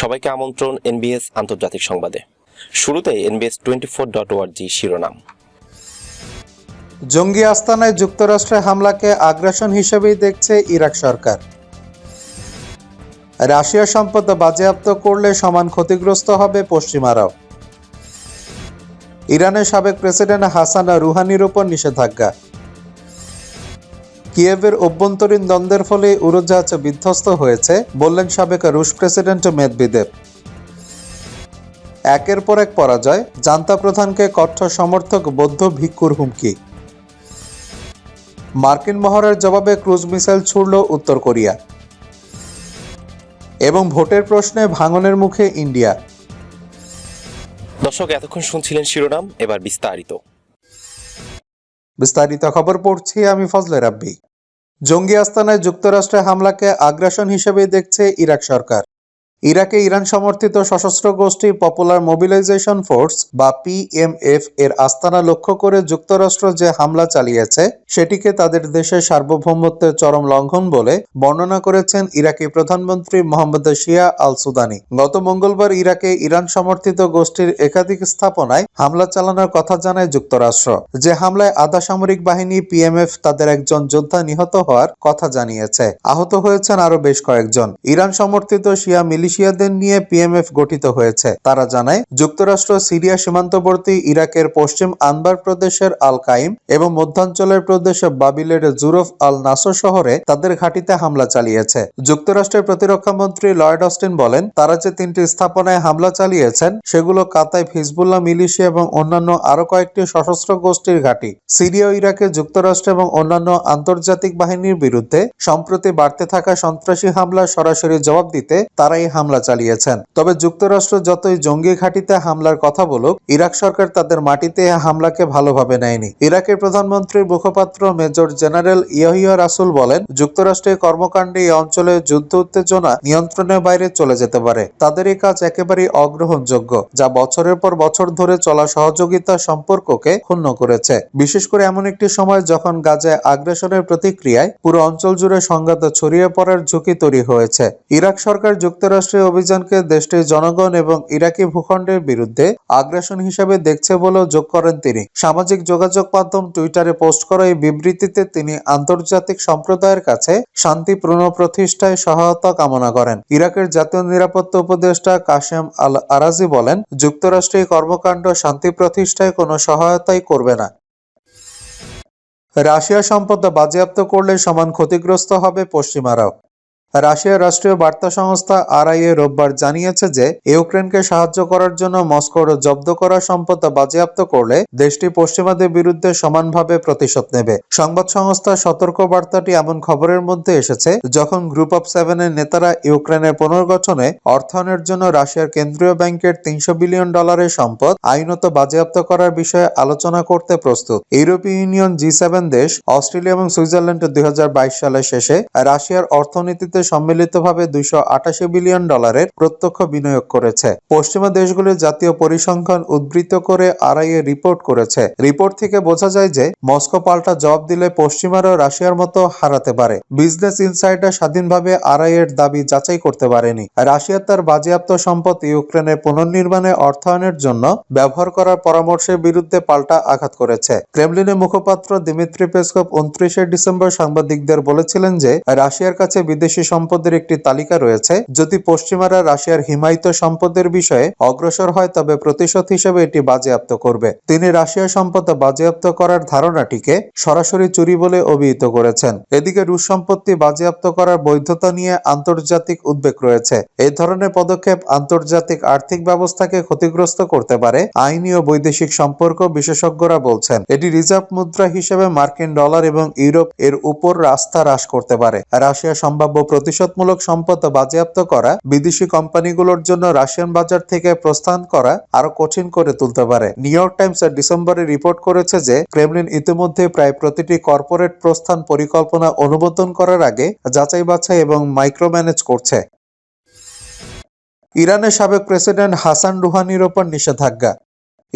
সবাইকে আমন্ত্রণ এনবিএস আন্তর্জাতিক সংবাদে। শুরুতে এনবিএস টোয়েন্টি ফোর ডট ওয়ার্জি শিরোনাম। জঙ্গি আস্তানায় যুক্তরাষ্ট্রের হামলাকে আগ্রাসন হিসেবেই দেখছে ইরাক সরকার। রাশিয়া সম্পদ বাজেয়াপ্ত করলে সমান ক্ষতিগ্রস্ত হবে পশ্চিমারাও ইরানের সাবেক প্রেসিডেন্ট হাসান রুহানির উপর নিষেধাজ্ঞা। কিয়েভের অভ্যন্তরীণ দ্বন্দ্বের ফলে উড়োজাহাজ বিধ্বস্ত হয়েছে বললেন সাবেক রুশ প্রেসিডেন্ট মেদবিদেব একের পর এক পরাজয় জান্তা প্রধানকে কঠোর সমর্থক বৌদ্ধ ভিক্ষুর হুমকি। মার্কিন মহড়ার জবাবে ক্রুজ মিসাইল ছুড়ল উত্তর কোরিয়া। এবং ভোটের প্রশ্নে ভাঙনের মুখে ইন্ডিয়া। দর্শক এতক্ষণ শুনছিলেন শিরোনাম এবার বিস্তারিত। বিস্তারিত খবর পড়ছি আমি ফজলে রাব্বি। জঙ্গি আস্তানায় যুক্তরাষ্ট্রের হামলাকে আগ্রাসন হিসেবেই দেখছে ইরাক সরকার। ইরাকে ইরান সমর্থিত সশস্ত্র গোষ্ঠী পপুলার মোবিলাইজেশন ফোর্স বা পিএমএফ এর আস্তানা লক্ষ্য করে যুক্তরাষ্ট্র যে হামলা চালিয়েছে, সেটিকে তাদের দেশের সার্বভৌমত্বের চরম লঙ্ঘন বলে বর্ণনা করেছেন ইরাকি প্রধানমন্ত্রী মোহাম্মদ শিয়া আল সুদানি গত মঙ্গলবার ইরাকে ইরান সমর্থিত গোষ্ঠীর একাধিক স্থাপনায় হামলা চালানোর কথা জানায় যুক্তরাষ্ট্র। যে হামলায় আধা সামরিক বাহিনী পিএমএফ তাদের একজন যোদ্ধা নিহত হওয়ার কথা জানিয়েছে। আহত হয়েছেন আরও বেশ কয়েকজন। ইরান সমর্থিত শিয়া মিলিশিয়াদের নিয়ে পিএমএফ গঠিত হয়েছে। তারা জানায়, যুক্তরাষ্ট্র, সিরিয়া সীমান্তবর্তী ইরাকের পশ্চিম আনবার প্রদেশের আল কাইম এবং মধ্যাঞ্চলের প্রদেশে বাবিলের জুরফ আল নাসর শহরে তাদের ঘাঁটিতে হামলা চালিয়েছে। যুক্তরাষ্ট্রের প্রতিরক্ষা মন্ত্রী লয়েড অস্টিন বলেন, তারা যে তিনটি স্থাপনায় হামলা চালিয়েছেন, সেগুলো কাতাইফ হিজবুল্লাহ মিলিশিয়া এবং অন্যান্য আরও কয়েকটি সশস্ত্র গোষ্ঠীর ঘাঁটি। সিরিয়া ইরাকে যুক্তরাষ্ট্র এবং অন্যান্য আন্তর্জাতিক বাহিনীর বিরুদ্ধে, সম্প্রতি বাড়তে থাকা সন্ত্রাসী হামলা সরাসরি জবাব দিতে তারা এই হামলা চালিয়েছেন। তবে যুক্তরাষ্ট্র যতই জঙ্গি ঘাঁটিতে হামলার কথা বলুক, ইরাক সরকার তাদের মাটিতে হামলাকে ভালোভাবে নেয়নি। ইরাকের প্রধানমন্ত্রীর মুখপাত্র মেজর জেনারেল ইয়াহিয়া রাসুল বলেন যুক্তরাষ্ট্রের কর্মকাণ্ডে এই অঞ্চলে যুদ্ধ উত্তেজনা নিয়ন্ত্রণের বাইরে চলে যেতে পারে। তাদের এই কাজ একেবারেই অগ্রহণযোগ্য, যা বছরের পর বছর ধরে চলা সহযোগিতা সম্পর্ককে ক্ষুণ্ণ করেছে। বিশেষ করে এমন একটি সময় যখন গাজায় আগ্রাসনের প্রতিক্রিয়ায় পুরো অঞ্চল জুড়ে সংঘাত ছড়িয়ে পড়ার ঝুঁকি তৈরি হয়েছে। ইরাক সরকার যুক্তরাষ্ট্রের অভিযানকে দেশটির জনগণ এবং ইরাকি ভূখণ্ডের বিরুদ্ধে আগ্রাসন হিসেবে দেখছে বলেও যোগ করেন তিনি। সামাজিক যোগাযোগ মাধ্যম টুইটারে পোস্ট করা এই বিবৃতিতে তিনি আন্তর্জাতিক সম্প্রদায়ের কাছে শান্তি পুনঃপ্রতিষ্ঠায় সহায়তা কামনা করেন। ইরাকের জাতীয় নিরাপত্তা উপদেষ্টা কাশেম আল আরাজি বলেন, যুক্তরাষ্ট্রে কর্মকাণ্ড শান্তি প্রতিষ্ঠায় কোনো সহায়তাই করবে না। রাশিয়া সম্পদ বাজেয়াপ্ত করলে সমান ক্ষতিগ্রস্ত হবে পশ্চিমারাও। রাশিয়ার রাষ্ট্রীয় বার্তা সংস্থা আরআইএ রোববার জানিয়েছে যে, ইউক্রেনকে সাহায্য করার জন্য মস্কোর জব্দ করা সম্পদ বাজেয়াপ্ত করলে দেশটি পশ্চিমাদের বিরুদ্ধে সমানভাবে প্রতিশোধ নেবে। সংবাদ সংস্থার সতর্ক বার্তাটি এমন খবরের মধ্যে এসেছে, যখন গ্রুপ অফ সেভেনের নেতারা ইউক্রেনের পুনর্গঠনে অর্থায়নের জন্য রাশিয়ার কেন্দ্রীয় ব্যাংকের তিনশো বিলিয়ন ডলারের সম্পদ আইনত বাজেয়াপ্ত করার বিষয়ে আলোচনা করতে প্রস্তুত। ইউরোপীয় ইউনিয়ন জি সেভেন দেশ, অস্ট্রেলিয়া এবং সুইজারল্যান্ড দুই হাজার বাইশ সালের শেষে রাশিয়ার অর্থনীতিতে সম্মিলিতভাবে দুইশো আটাশি বিলিয়ন ডলারের প্রত্যক্ষ বিনিয়োগ করেছে। পশ্চিমা দেশগুলির জাতীয় পরিসংখ্যান উদ্ধৃত করে আরআইএ রিপোর্ট করেছে। রিপোর্ট থেকে বোঝা যায় যে, মস্কো পাল্টা জবাব দিলে পশ্চিমারও রাশিয়ার মতো হারাতে পারে। বিজনেস ইনসাইডার স্বাধীনভাবে আরআই এর দাবি যাচাই করতে পারেনি। রাশিয়া তার বাজেয়াপ্ত সম্পদ ইউক্রেনের পুনর্নির্মাণে অর্থায়নের জন্য ব্যবহার করার পরামর্শের বিরুদ্ধে পাল্টা আঘাত করেছে। ক্রেমলিনের মুখপাত্র দিমিত্রি পেসকপ উনত্রিশে ডিসেম্বর সাংবাদিকদের বলেছিলেন যে, রাশিয়ার কাছে বিদেশি সম্পদের একটি তালিকা রয়েছে, যদি পশ্চিমারা রাশিয়ার হিমায়িত সম্পদের বিষয়ে অগ্রসর হয় তবে প্রতিশোধ হিসেবে এটি বাজেয়াপ্ত করবে। তিনি রাশিয়ার সম্পদ বাজেয়াপ্ত করার ধারণাটিকে সরাসরি চুরি বলে অভিহিত করেছেন। এদিকে রুশ সম্পত্তি বাজেয়াপ্ত করার বৈধতা নিয়ে আন্তর্জাতিক উদ্বেগ রয়েছে। এই ধরনের পদক্ষেপ আন্তর্জাতিক আর্থিক ব্যবস্থাকে ক্ষতিগ্রস্ত করতে পারে, আইনি ও বৈদেশিক সম্পর্ক বিশেষজ্ঞরা বলছেন। এটি রিজার্ভ মুদ্রা হিসেবে মার্কিন ডলার এবং ইউরোপ এর উপর রাস্তা হ্রাস করতে পারে। রাশিয়া সম্ভাব্য প্রতিশোধমূলক সম্পদ বাজেয়াপ্ত করা, বিদেশি কোম্পানিগুলোর জন্য রাশিয়ান বাজার থেকে প্রস্থান করা আরও কঠিন করে তুলতে পারে। নিউ ইয়র্ক টাইমস ডিসেম্বরে রিপোর্ট করেছে যে, ক্রেমলিন ইতিমধ্যে প্রায় প্রতিটি কর্পোরেট প্রস্থান পরিকল্পনা অনুমোদন করার আগে যাচাই বাছাই এবং মাইক্রো ম্যানেজ করছে। ইরানের সাবেক প্রেসিডেন্ট হাসান রুহানির ওপর নিষেধাজ্ঞা।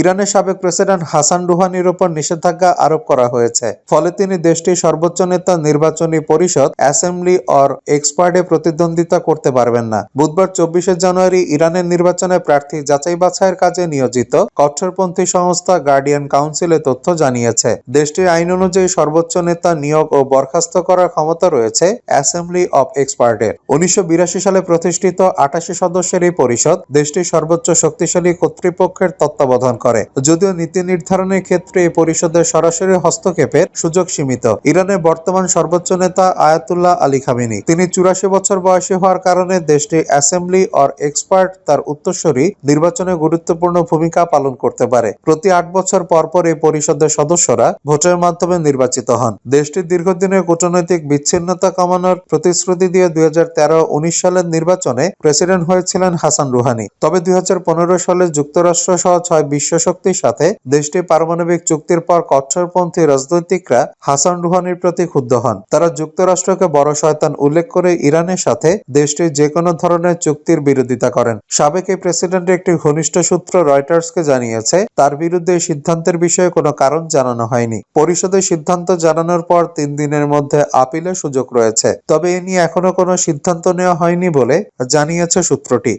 ইরানের সাবেক প্রেসিডেন্ট হাসান রুহানির উপর নিষেধাজ্ঞা আরোপ করা হয়েছে। ফলে তিনি দেশটির সর্বোচ্চ নেতা নির্বাচনী পরিষদ, অ্যাসেম্বলি অর এক্সপার্টে প্রতিদ্বন্দ্বিতা করতে পারবেন না। বুধবার চব্বিশে জানুয়ারি ইরানের নির্বাচনে প্রার্থী যাচাই বাছাইয়ের কাজে নিয়োজিত কট্টরপন্থী সংস্থা গার্ডিয়ান কাউন্সিলে তথ্য জানিয়েছে। দেশটির আইন অনুযায়ী সর্বোচ্চ নেতা নিয়োগ ও বরখাস্ত করার ক্ষমতা রয়েছে অ্যাসেম্বলি অব এক্সপার্টের উনিশশো বিরাশি সালে প্রতিষ্ঠিত আটাশি সদস্যের এই পরিষদ দেশটির সর্বোচ্চ শক্তিশালী কর্তৃপক্ষের তত্ত্বাবধান করে। যদিও নীতি নির্ধারণের ক্ষেত্রে এই পরিষদের সরাসরি হস্তক্ষেপের সুযোগ সীমিত। ইরানের বর্তমান সর্বোচ্চ নেতা আয়াতুল্লাহ আলী খামিনি। তিনি চুরাশি বছর বয়সী হওয়ার কারণে দেশটির অ্যাসেম্বলি অর এক্সপার্ট তার উত্তরসূরি নির্বাচনে গুরুত্বপূর্ণ ভূমিকা পালন করতে পারে। প্রতি আট বছর পর পর এই পরিষদের সদস্যরা ভোটের মাধ্যমে নির্বাচিত হন। দেশটির দীর্ঘদিনের কূটনৈতিক বিচ্ছিন্নতা কমানোর প্রতিশ্রুতি দিয়ে দুই হাজার উনিশ সালের নির্বাচনে প্রেসিডেন্ট হয়েছিলেন হাসান রুহানি। তবে দুই হাজার পনেরো সালে যুক্তরাষ্ট্র সহ ছয় বিশ্ব শক্তির সাথে দেশটির পারমাণবিক চুক্তির পর কট্টরপন্থী রাজনৈতিকরা হাসান রুহানির প্রতি ক্ষুব্ধ হন। তারা যুক্তরাষ্ট্রকে বড় শয়তান উল্লেখ করে ইরানের সাথে দেশটির যে কোনো ধরনের চুক্তির বিরোধিতা করেন। সাবেক এই প্রেসিডেন্টের একটি ঘনিষ্ঠ সূত্র রয়টার্সকে জানিয়েছে, তার বিরুদ্ধে এই সিদ্ধান্তের বিষয়ে কোনো কারণ জানানো হয়নি। পরিষদের সিদ্ধান্ত জানানোর পর তিন দিনের মধ্যে আপিলের সুযোগ রয়েছে। তবে এ নিয়ে এখনও কোনো সিদ্ধান্ত নেওয়া হয়নি বলে জানিয়েছে সূত্রটি।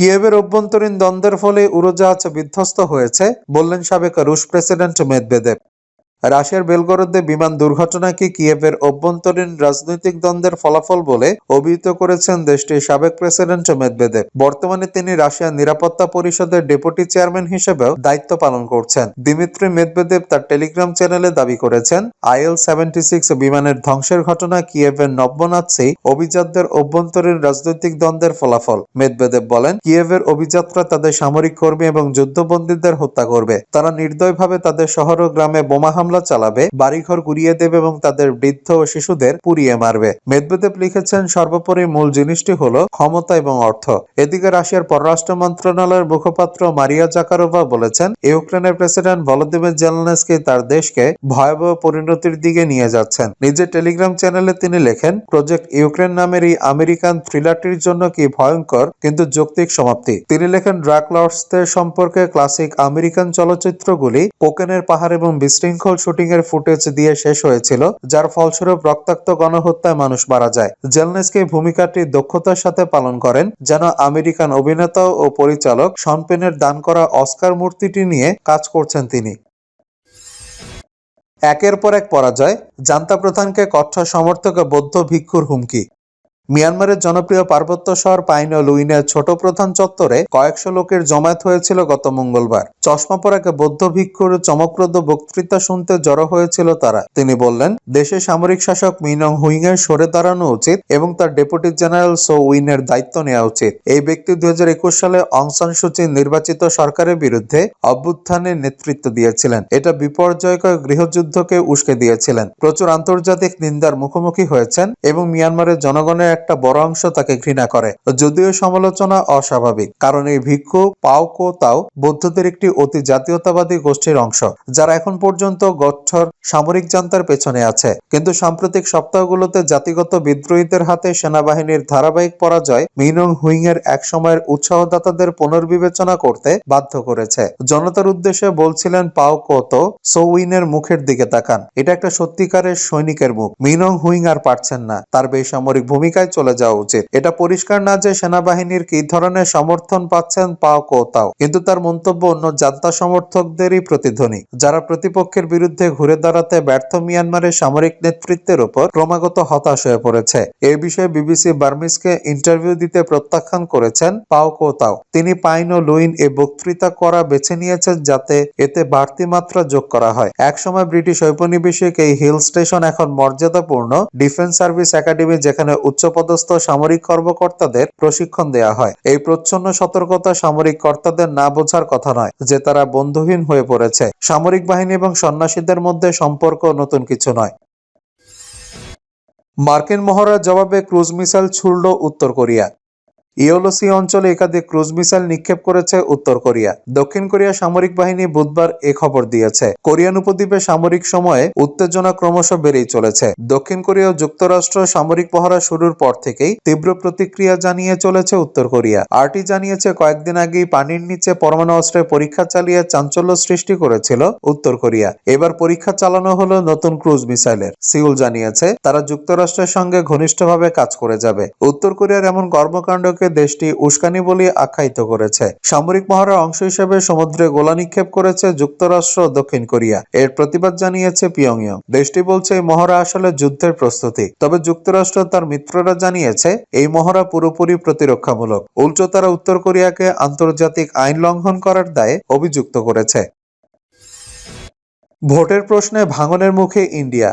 কিয়েভের অভ্যন্তরীণ দ্বন্দ্বের ফলে উড়োজাহাজ বিধ্বস্ত হয়েছে বললেন সাবেক রুশ প্রেসিডেন্ট মেদভেদেব রাশিয়ার বেলগরদে বিমান দুর্ঘটনাকে কিয়েভের অভ্যন্তরীণ রাজনৈতিক দ্বন্দ্বের ফলাফল বলে অভিহিত করেছেন দেশটির সাবেক প্রেসিডেন্ট মেদভেদেব বর্তমানে তিনি রাশিয়ার নিরাপত্তা পরিষদের ডেপুটি চেয়ারম্যান হিসেবেও দায়িত্ব পালন করছেন। দিমিত্রি মেদভেদেব তার টেলিগ্রাম চ্যানেলে দাবি করেছেন, আইএল সেভেন্টি সিক্স বিমানের ধ্বংসের ঘটনা কিয়েভের নব্যনাৎসি অভিজাতদের অভ্যন্তরীণ রাজনৈতিক দ্বন্দ্বের ফলাফল। মেদভেদেব বলেন, কিয়েভের অভিজাতরা তাদের সামরিক কর্মী এবং যুদ্ধবন্দীদের হত্যা করবে। তারা নির্দয়ভাবে তাদের শহর ও গ্রামে বোমা হামলা চালাবে, বাড়িঘর গুড়িয়ে দেবে এবং তাদের বৃদ্ধ ও শিশুদের পুড়িয়ে মারবে। মেদভেদেব লিখেছেন, সর্বোপরি মূল জিনিসটি হলো ক্ষমতা এবং অর্থ। এদিকে রাশিয়ার পররাষ্ট্র মন্ত্রণালয়ের মুখপাত্র মারিয়া জাকারোভা বলেছেন, ইউক্রেনের প্রেসিডেন্ট ভলোদিমির জেলনেসকি তার দেশকে ভয়াবহ পরিণতির দিকে নিয়ে যাচ্ছেন। নিজের টেলিগ্রাম চ্যানেলে তিনি লেখেন, প্রজেক্ট ইউক্রেন নামের এই আমেরিকান থ্রিলারটির জন্য কি ভয়ঙ্কর, কিন্তু যৌক্তিক সমাপ্তি। তিনি লেখেন, ড্রাগ লর্ডসদের সম্পর্কে ক্লাসিক আমেরিকান চলচ্চিত্রগুলি কোকেনের পাহাড় এবং বিশৃঙ্খল শুটিং এর ফুটেজ দিয়ে শেষ হয়েছিল, যার ফলস্বরূপ রক্তাক্ত গণহত্যায় মানুষ মারা যায়। জেলনেসকে ভূমিকাটি দক্ষতার সাথে পালন করেন, যেন আমেরিকান অভিনেতা ও পরিচালক শন পেনের দান করা অস্কার মূর্তিটি নিয়ে কাজ করছেন তিনি। একের পর এক পরাজয়, জান্তা প্রধানকে কঠোর সমর্থকে বৌদ্ধ ভিক্ষুর হুমকি। মিয়ানমারের জনপ্রিয় পার্বত্য শহর পাইন লুইনের ছোট প্রধান চত্বরে কয়েকশো লোকের জমায়েত হয়েছিল গত মঙ্গলবার। চশমা পরা এক বৌদ্ধ ভিক্ষুর চমকপ্রদ বক্তৃতা শুনতে জড়ো হয়েছিল তারা। তিনি বললেন দেশের সামরিক শাসক মিনং হুইং এর সরে দাঁড়ানো উচিত এবং তার ডেপুটি জেনারেল সো উইনের দায়িত্ব নেওয়া উচিত। এই ব্যক্তি দুই হাজার একুশ সালে অংসান সূচি নির্বাচিত সরকারের বিরুদ্ধে অভ্যুত্থানের নেতৃত্ব দিয়েছিলেন। এটা বিপর্যয়কর গৃহযুদ্ধকে উস্কে দিয়েছিলেন। প্রচুর আন্তর্জাতিক নিন্দার মুখোমুখি হয়েছেন এবং মিয়ানমারের জনগণের একটা বড় অংশ তাকে ঘৃণা করে। যদিও সমালোচনা অস্বাভাবিক, কারণ এই ভিক্ষু পাও কো তাও বৌদ্ধদের একটি অতি জাতীয়তাবাদী গোষ্ঠীর অংশ, যারা এখন পর্যন্ত গঠর সামরিক জান্তার পেছনে আছে। কিন্তু সাম্প্রতিক সপ্তাহগুলোতে জাতিগত বিদ্রোহীদের হাতে সেনাবাহিনীর ধারাবাহিক পরাজয় মিনং হুইং এর এক সময়ের উৎসাহদাতাদের পুনর্বিবেচনা করতে বাধ্য করেছে। জনতার উদ্দেশ্যে বলছিলেন, পাও কোতো সৌইনের মুখের দিকে তাকান। এটা একটা সত্যিকারের সৈনিকের মুখ। মিনং হুইং আর পারছেন না। তার বেসামরিক ভূমিকায় চলে যাওয়া উচিত। এটা পরিষ্কার না যে সেনাবাহিনীর কি ধরনের সমর্থন পাচ্ছেন পাও কোতাও কিন্তু তার মন্তব্য অন্য জান্তা সমর্থকদেরই প্রতিধ্বনি। যারা প্রতিপক্ষের বিরুদ্ধে ঘুরে দাঁড়াতে ব্যর্থ মিয়ানমারের সামরিক নেতৃত্বের উপর ক্রমাগত হতাশ হয়ে পড়েছে। এ বিষয়ে বিবিসি বার্মিসকে ইন্টারভিউ দিতে প্রত্যাখ্যান করেছেন পাও কোতাও তিনি পাইন ও লুইন এ বক্তৃতা করা বেছে নিয়েছেন যাতে এতে বাড়তি মাত্রা যোগ করা হয়। একসময় ব্রিটিশ ঔপনিবেশিক এই হিল স্টেশন এখন মর্যাদাপূর্ণ। ডিফেন্স সার্ভিস একাডেমি যেখানে উচ্চপদস্থ সামরিক কর্মকর্তাদের প্রশিক্ষণ দেয়া হয়। এই প্রচ্ছন্ন সতর্কতা সামরিক কর্তাদের না বোঝার কথা নয়, যে তারা বন্ধুহীন হয়ে পড়েছে। সামরিক বাহিনী এবং সন্ন্যাসীদের মধ্যে সম্পর্ক নতুন কিছু নয়। মার্কিন মহড়ার জবাবে ক্রুজ মিসাইল ছুড়ল উত্তর কোরিয়া। ইওলোসি অঞ্চলে একাধিক ক্রুজ মিসাইল নিক্ষেপ করেছে উত্তর কোরিয়া। দক্ষিণ কোরিয়া সামরিক বাহিনী বুধবার এ খবর দিয়েছে। কোরিয়ান উপদ্বীপে সামরিক সময়ে উত্তেজনা ক্রমশ বেড়েই চলেছে। দক্ষিণ কোরিয়া যুক্তরাষ্ট্র সামরিক পহরা শুরুর পর থেকেই তীব্র প্রতিক্রিয়া জানিয়ে চলেছে উত্তর কোরিয়া। আরটি জানিয়েছে, কয়েকদিন আগেই পানির নিচে পরমাণু অস্ত্রের পরীক্ষা চালিয়ে চাঞ্চল্য সৃষ্টি করেছিল উত্তর কোরিয়া। এবার পরীক্ষা চালানো হলো নতুন ক্রুজ মিসাইলের। সিউল জানিয়েছে, তারা যুক্তরাষ্ট্রের সঙ্গে ঘনিষ্ঠভাবে কাজ করে যাবে। উত্তর কোরিয়ার এমন কর্মকাণ্ডকে দেশটি উস্কানি বলে আখ্যায়িত করেছে। সামরিক মহড়ার অংশ হিসেবে সমুদ্রে গোলা নিক্ষেপ করেছে যুক্তরাষ্ট্র ও দক্ষিণ কোরিয়া। এর প্রতিবাদ জানিয়েছে পিয়ংইয়ং। দেশটি বলছে, এই মহড়া আসলে যুদ্ধের প্রস্তুতি। তবে যুক্তরাষ্ট্র তার মিত্ররা জানিয়েছে, এই মহড়া পুরোপুরি প্রতিরক্ষামূলক। উল্টো তারা উত্তর কোরিয়াকে আন্তর্জাতিক আইন লঙ্ঘন করার দায়ে অভিযুক্ত করেছে। ভোটের প্রশ্নে ভাঙনের মুখে ইন্ডিয়া।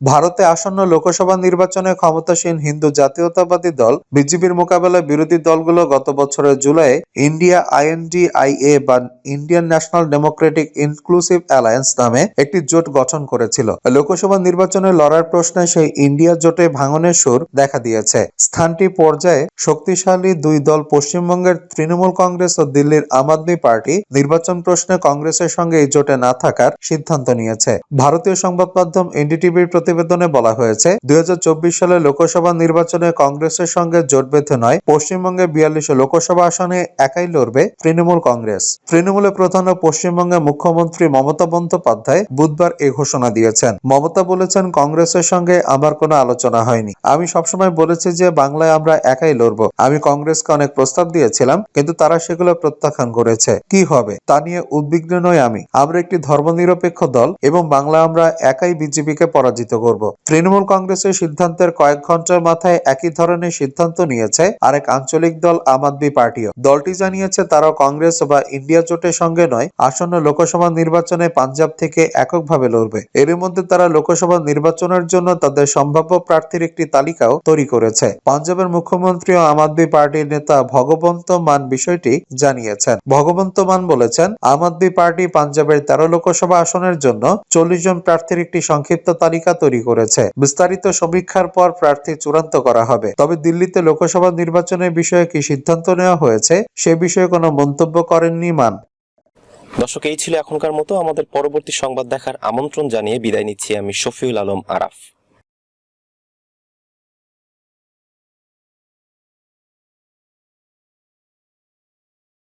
ভারতে আসন্ন লোকসভা নির্বাচনে ক্ষমতাসীন হিন্দু জাতীয়তাবাদী দল বিজেপির মোকাবেলায় বিরোধী দলগুলো গত বছরের জুলাইয়ে India I N D I A বা Indian national democratic inclusive alliance নামে একটি জোট গঠন করেছিল। লোকসভা নির্বাচনে লড়ার প্রশ্নে সেই ইন্ডিয়া জোটে ভাঙনের সুর দেখা দিয়েছে। স্থানটি পর্যায়ে শক্তিশালী দুই দল পশ্চিমবঙ্গের তৃণমূল কংগ্রেস ও দিল্লির আম আদমি পার্টি নির্বাচন প্রশ্নে কংগ্রেসের সঙ্গে এই জোটে না থাকার সিদ্ধান্ত নিয়েছে। ভারতীয় সংবাদ মাধ্যম এনডিটিভির প্রতিবেদনে বলা হয়েছে, দুই সালে লোকসভা নির্বাচনে কংগ্রেসের সঙ্গে জোট বেঁধে নয়, পশ্চিমবঙ্গে বিয়াল্লিশ লোকসভা আসনে একাই লড়বে তৃণমূল কংগ্রেস। তৃণমূলের প্রধান ও পশ্চিমবঙ্গে মুখ্যমন্ত্রী মমতা বন্দ্যোপাধ্যায় বুধবার এ ঘোষণা দিয়েছেন। মমতা বলেছেন, কংগ্রেসের সঙ্গে আমার কোনো আলোচনা হয়নি। আমি সবসময় বলেছি যে, বাংলায় আমরা একাই লড়বো। আমি কংগ্রেসকে অনেক প্রস্তাব দিয়েছিলাম, কিন্তু তারা সেগুলো প্রত্যাখ্যান করেছে। কি হবে? তা নিয়ে উদ্বিগ্ন নই আমি। আমরা একটি ধর্মনিরপেক্ষ দল এবং বাংলা আমরা একাই বিজেপিকে পরাজিত করব। তৃণমূল কংগ্রেসের সিদ্ধান্তের কয়েক ঘণ্টার মাথায় একই ধরনের সিদ্ধান্ত নিয়েছে আরেক আঞ্চলিক দল আম আদমি পার্টিও। দলটি জানিয়েছে তারাও কংগ্রেস বা ইন্ডিয়া জোটের সঙ্গে নয়, আসন্ন লোকসভা নির্বাচনে পাঞ্জাব থেকে এককভাবে লড়বে। এর মধ্যে তারা লোকসভা নির্বাচনের জন্য তাদের সম্ভাব্য প্রার্থীর একটি তালিকাও তৈরি করেছে। পাঞ্জাবের মুখ্যমন্ত্রী ও আম আদমি পার্টির নেতা ভগবন্ত মান বিষয়টি জানিয়েছেন। ভগবন্ত মান বলেছেন, আম আদমি পার্টি পাঞ্জাবের তেরো লোকসভা আসনের জন্য চল্লিশ জন প্রার্থীর একটি সংক্ষিপ্ত তালিকা তৈরি করেছে। বিস্তারিত সমীক্ষার পর প্রার্থী চূড়ান্ত করা হবে। তবে দিল্লিতে লোকসভা নির্বাচনের বিষয়ে কি সিদ্ধান্ত নেওয়া হয়েছে, সে বিষয়ে কোনো মন্তব্য করেননি মান। দর্শক, এই ছিল এখনকার মতো। আমাদের পরবর্তী সংবাদ দেখার আমন্ত্রণ জানিয়ে বিদায় নিচ্ছি আমি শফিউল আলম আরাফ।